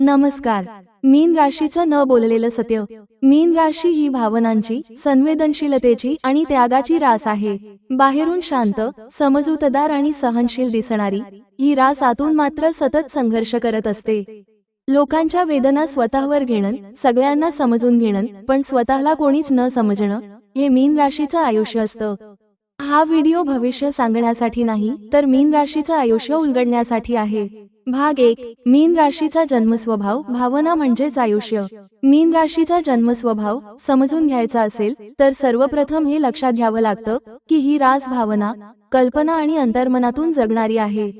नमस्कार. मीन राशीचं न बोललेलं सत्य. मीन राशी ही भावनांची संवेदनशीलतेची आणि त्यागाची रास आहे. बाहेरून शांत समजूतदार आणि सहनशील दिसणारी ही रास आतून मात्र सतत संघर्ष करत असते. लोकांच्या वेदना स्वतःवर घेणं सगळ्यांना समजून घेणं पण स्वतःला कोणीच न समजणं हे मीन राशीचं आयुष्य असतं. हा व्हिडिओ भविष्य सांगण्यासाठी नाही तर मीन राशीचं आयुष्य उलगडण्यासाठी आहे. भाग एक मीन राशीचा जन्मस्वभाव भावना म्हणजेच आयुष्य. मीन राशीचा जन्मस्वभाव समजून घ्यायचा असेल तर सर्वप्रथम हे लक्षात घ्यावं लागतं की ही रास भावना कल्पना आणि अंतर्मनातून जगणारी आहे.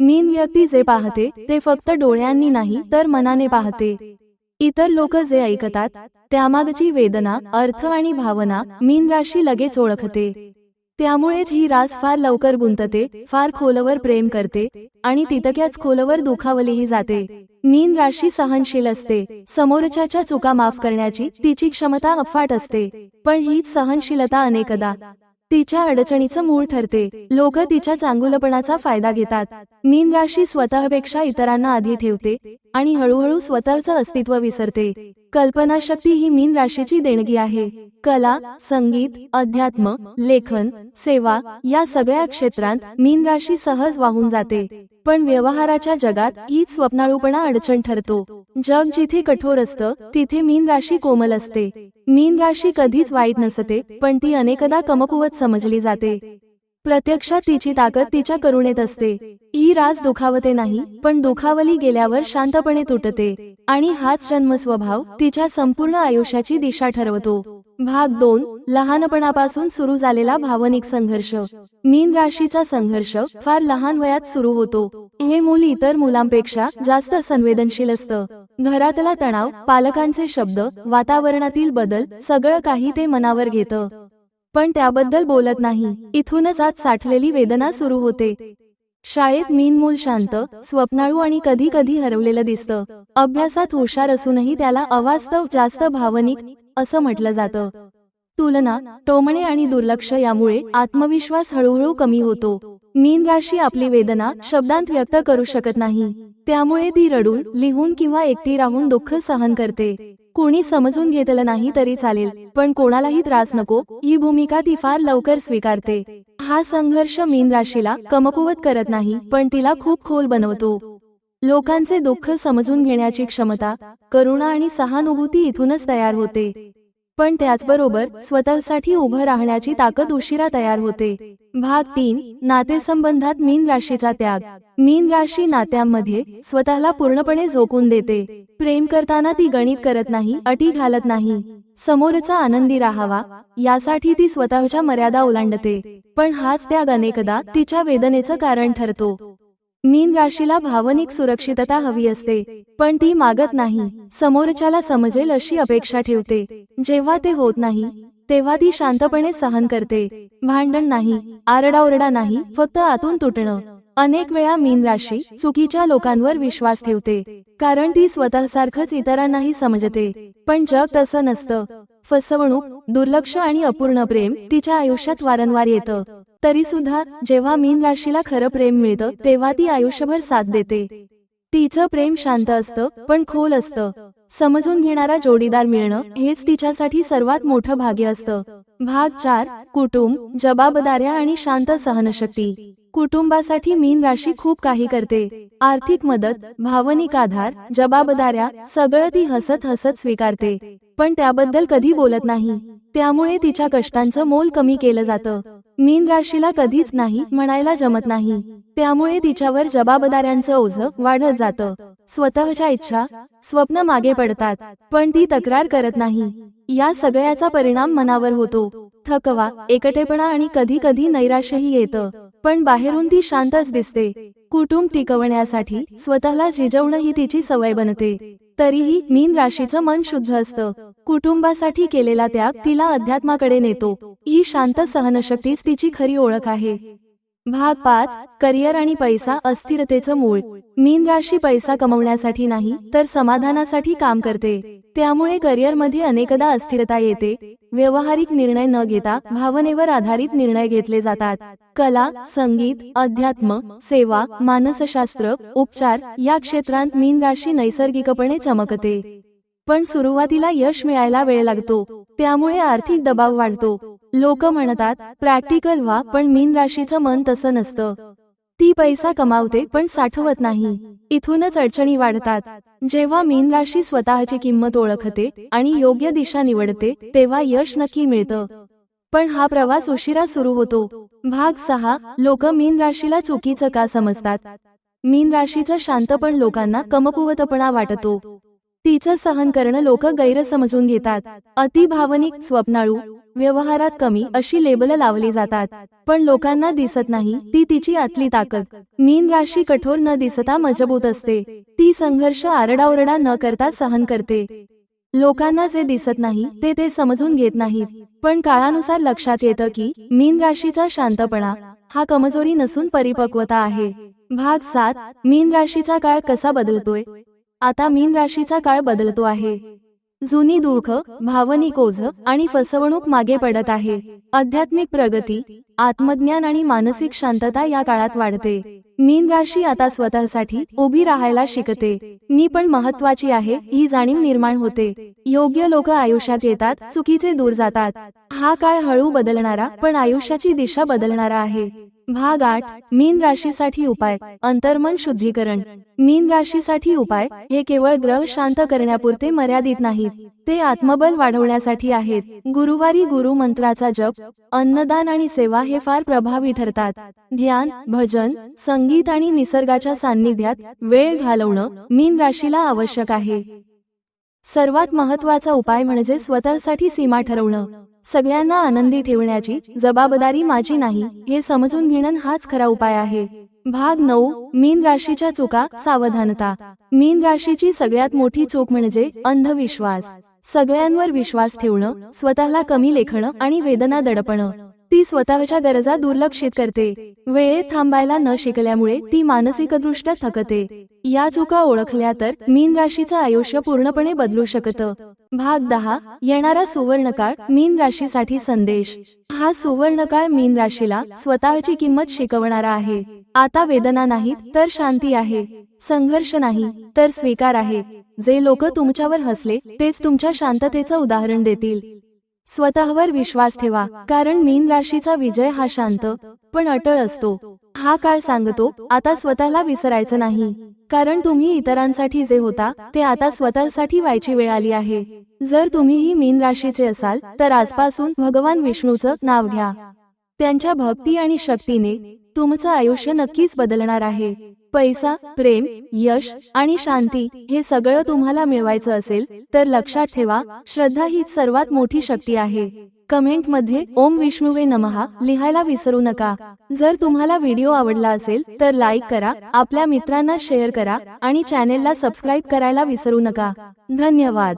मीन व्यक्ती जे पाहते ते फक्त डोळ्यांनी नाही तर मनाने पाहते. इतर लोक जे ऐकतात त्यामागची वेदना अर्थ आणि भावना मीन राशी लगेच ओळखते. त्यामुळेच ही रास फार लवकर गुंतते फार खोलवर प्रेम करते आणि तितक्याच खोलवर दुखावलीही जाते. मीन राशी सहनशील असते. समोरच्याच्या चुका माफ करण्याची तिची क्षमता अफाट असते. पण हीच सहनशीलता अनेकदा तिच्या अडचणीचं मूळ ठरते. लोक तिच्या चांगुलपणाचा फायदा घेतात. मीन राशी स्वतःपेक्षा इतरांना आधी ठेवते आणि हळूहळू स्वतःचं अस्तित्व विसरते. कल्पनाशक्ती ही मीन राशीची देणगी आहे. कला संगीत अध्यात्म लेखन सेवा या सगळ्या क्षेत्रांत मीन राशी सहज वाहून जाते. पण व्यवहाराच्या जगात हीच स्वप्नाळूपणा अडचण ठरतो. जग जिथे कठोर असतं तिथे मीन राशी कोमल असते. मीन राशी कधीच वाईट नसते पण ती अनेकदा कमकुवत समजली जाते. प्रत्यक्षात तिची ताकद तिच्या करुणेत असते. ही रास दुखावते नाही पण दुखावली गेल्यावर शांतपणे तुटते आणि हाच जन्मस्वभाव तिच्या संपूर्ण आयुष्याची दिशा ठरवतो. भाग दोन लहानपणापासून सुरू झालेला भावनिक संघर्ष. मीन राशीचा संघर्ष फार लहान वयात सुरू होतो. हे मूल इतर मुलांपेक्षा जास्त संवेदनशील असतं. घरातला तणाव पालकांचे शब्द वातावरणातील बदल सगळं काही ते मनावर घेतं. पण त्याबद्दल बोलत नाही. इथूनच आज साठलेली वेदना सुरू होते. शाळेत मीन मूल शांत स्वप्नाळू आणि कधी कधी हरवलेलं दिसतं. अभ्यासात हुशार असूनही त्याला अवास्तव जास्त भावनिक असं म्हटलं जातं. तुलना टोमणे आणि दुर्लक्ष यामुळे आत्मविश्वास हळूहळू कमी होतो. मीन राशी आपली वेदना शब्दांत व्यक्त करू शकत नाही. त्यामुळे ती रडून लिहून किंवा एकटी राहून दुःख सहन करते. कोणी समजून घेतलं नाही तरी चालेल पण कोणालाही त्रास नको. ही भूमिका ती फार लवकर स्वीकारते. हा संघर्ष मीन राशीला कमकुवत करत नाही पण तिला खूप खोल बनवतो. लोकांचे दुःख समजून घेण्याची क्षमता करुणा आणि सहानुभूती इथूनच तयार होते. पण त्याचबरोबर स्वतःसाठी उभं राहण्याची ताकद उशिरा तयार होते. भाग तीन नातेसंबंधात मीन राशीचा त्याग. मीन राशी नात्यांमध्ये स्वतःला पूर्णपणे झोकून देते. प्रेम करताना ती गणित करत नाही अटी घालत नाही. समोरचा आनंदी राहावा यासाठी ती स्वतःच्या मर्यादा ओलांडते. पण हाच त्याग अनेकदा तिच्या वेदनेचं कारण ठरतो. मीन राशीला भावनिक सुरक्षितता हवी असते पण ती मागत नाही समोरच्याला समजेल अशी अपेक्षा ठेवते. जेव्हा ते होत नाही तेव्हा ती शांतपणे सहन करते. भांडण नाही आरडाओरडा नाही फक्त आतून तुटणं. अनेक वेळा मीन राशी चुकीच्या लोकांवर विश्वास ठेवते कारण ती स्वतःसारखंच इतरांनाही समजते. पण जग तसं नसतं. फसवणूक दुर्लक्ष आणि अपूर्ण प्रेम तिच्या आयुष्यात वारंवार येतं. तरी सुद्धा जेव्हा मीन राशीला खरं प्रेम मिळतं तेव्हा ती आयुष्यभर साथ देते. तिचं प्रेम शांत असतं पण खोल असतं. समजून घेणारा जोडीदार मिळणं हेच तिच्यासाठी सर्वात मोठं भाग्य असतं. भाग चार कुटुंब जबाबदाऱ्या आणि शांत सहनशक्ती. कुटुंबासाठी मीन राशी खूप काही करते. आर्थिक मदत भावनिक आधार जबाबदाऱ्या सगळं ती हसत हसत स्वीकारते. पण त्याबद्दल कधी बोलत नाही. त्यामुळे तिच्या कष्टांचं मोल कमी केलं जातं. मीन राशीला कधीच नाही म्हणायला जमत नाही. त्यामुळे तिच्यावर जबाबदाऱ्यांचं ओझं वाढत जातं. स्वतःच्या इच्छा स्वप्न मागे पडतात पण ती तक्रार करत नाही. या सगळ्याचा परिणाम मनावर होतो. थकवा एकटेपणा आणि कधी कधी नैराश्यही येतं. पण बाहेरून ती शांतच दिसते. कुटुंब टिकवण्यासाठी स्वतःला झिजवणं ही तिची सवय बनते. तरीही मीन राशीचं मन शुद्ध असतं. कुटुंबासाठी केलेला त्याग तिला अध्यात्माकडे नेतो. ही शांत सहनशक्तीच तिची खरी ओळख आहे. भाग पाच करिअर आणि पैसा अस्थिरतेचं मूळ. मीन राशी पैसा कमवण्यासाठी नाही तर समाधानासाठी काम करते. त्यामुळे करिअरमध्ये अनेकदा अस्थिरता येते व्यवहारिक निर्णय न घेता भावनेवर आधारित निर्णय घेतले जातात. कला संगीत अध्यात्म सेवा मानसशास्त्र उपचार या क्षेत्रांत मीन राशी नैसर्गिकपणे चमकते. पण सुरुवातीला यश मिळायला वेळ लागतो त्यामुळे आर्थिक दबाव वाढतो. लोक म्हणतात प्रॅक्टिकल व्हा पण मीन राशीचं मन तसं नसतं. ती पैसा कमावते पण साठवत नाही. इथूनच अडचणी वाढतात. जेव्हा मीन राशी स्वतःची किंमत ओळखते आणि योग्य दिशा निवडते तेव्हा यश नक्की मिळतं. पण हा प्रवास उशिरा सुरू होतो. भाग सहा लोक मीन राशीला चुकीचं का समजतात? मीन राशीचं शांतपण लोकांना कमकुवतपणा वाटतो. तिचं सहन करणं लोक गैरसमजून घेतात. अतिभावनिक स्वप्नाळू व्यवहारात कमी अशी लेबल लावली जातात. पण लोकांना दिसत नाही ती तिची आतली ताकद. मीन राशी कठोर न दिसता मजबूत असते. ती संघर्ष आरडाओरडा न करता सहन करते. लोकांना जे दिसत नाही ते ते समजून घेत नाहीत. पण काळानुसार लक्षात येतं की मीन राशीचा शांतपणा हा कमजोरी नसून परिपक्वता आहे. भाग सात मीन राशीचा काळ कसा बदलतोय? आता मीन राशीचा काळ बदलतो आहे. जुनी दुःख भावनिक ओझ आणि फसवणूक मागे पडत आहे. आध्यात्मिक प्रगती आत्मज्ञान आणि मानसिक शांतता या काळात वाढते. मीन राशी आता स्वतःसाठी उभी राहायला शिकते. मी पण महत्वाची आहे ही जाणीव निर्माण होते. योग्य लोक आयुष्यात येतात चुकीचे दूर जातात. हा काळ हळू बदलणारा पण आयुष्याची दिशा बदलणारा आहे. भाग आठ मीन राशीसाठी उपाय. अंतर्मन शुद्धीकरण. मीन राशीसाठी उपाय हे केवळ ग्रह शांत करण्यापुरते मर्यादित नाहीत. ते आत्मबल वाढवण्यासाठी आहेत. गुरुवारी गुरु मंत्राचा जप अन्नदान आणि सेवा हे फार प्रभावी ठरतात. ध्यान भजन संगीत आणि निसर्गाच्या सान्निध्यात वेळ घालवणं मीन राशीला आवश्यक आहे. सर्वात महत्त्वाचा उपाय म्हणजे स्वतःसाठी सीमा ठरवणं. सगळ्यांना आनंदी ठेवण्याची जबाबदारी माझी नाही हे समजून घेणं हाच खरा उपाय आहे. भाग नऊ मीन राशीच्या चुका सावधानता. मीन राशीची सगळ्यात मोठी चूक म्हणजे अंधविश्वास. सगळ्यांवर विश्वास ठेवणं स्वतःला कमी लेखणं आणि वेदना दडपणं. ती स्वतःच्या गरजा दुर्लक्षित करते. वेळेत थांबायला न शिकल्यामुळे ती मानसिकदृष्ट्या थकते. या चुका ओळखल्या तर मीन राशीचं आयुष्य पूर्णपणे बदलू शकतं. भाग दहा. येणारा सुवर्णकाळ मीन राशीसाठी संदेश. हा सुवर्णकाळ मीन राशीला स्वतःची किंमत शिकवणारा आहे. आता वेदना नाहीत तर शांती आहे. संघर्ष नाही तर स्वीकार आहे. जे लोक तुमच्यावर हसले तेच तुमच्या शांततेचं उदाहरण देतील. स्वतःवर विश्वास ठेवा कारण मीन राशीचा विजय हा शांत पण अटळ असतो. हा काळ सांगतो आता स्वतःला विसरायचं नाही. कारण तुम्ही इतरांसाठी जे होता ते आता स्वतःसाठी व्हायची वेळ आली आहे. जर तुम्हीही मीन राशीचे असाल तर आजपासून भगवान विष्णूचं नाव घ्या. त्यांच्या भक्ती आणि शक्तीने तुमचं आयुष्य नक्कीच बदलणार आहे. पैसा प्रेम यश आणि शांती हे सगळं तुम्हाला मिळवायचं असेल तर लक्षात ठेवा श्रद्धा हीच सर्वात मोठी शक्ती आहे. कमेंटमध्ये ओम विष्णुवे नमहा लिहायला विसरू नका. जर तुम्हाला व्हिडिओ आवडला असेल तर लाईक करा आपल्या मित्रांना शेअर करा आणि चॅनेलला सबस्क्राईब करायला विसरू नका. धन्यवाद.